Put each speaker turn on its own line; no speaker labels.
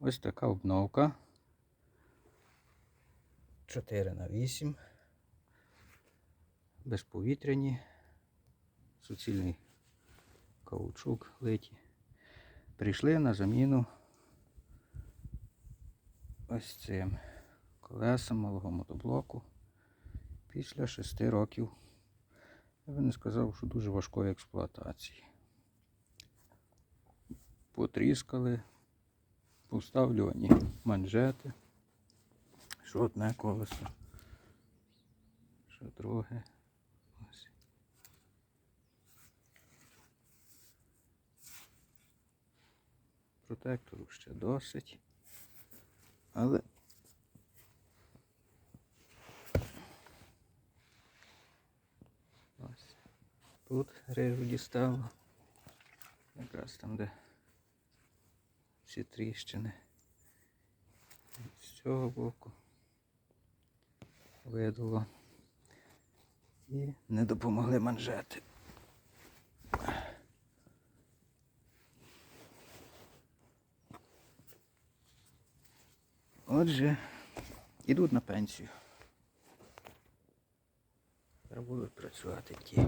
Ось така обновка. 4 на 8. Безповітряні. Суцільний каучук литі. Прийшли на заміну ось цим колесам малого мотоблоку після 6 років. Я би не сказав, що дуже важкої експлуатації. Потріскали, поставлювані манжети. Що одне колесо, що друге. Ось. Протектору ще досить. Але ось тут рижу дістало. Якраз там, де ці тріщини. З цього боку видуло. І не допомогли манжети. Отже, ідуть на пенсію. Тепер будуть працювати ті.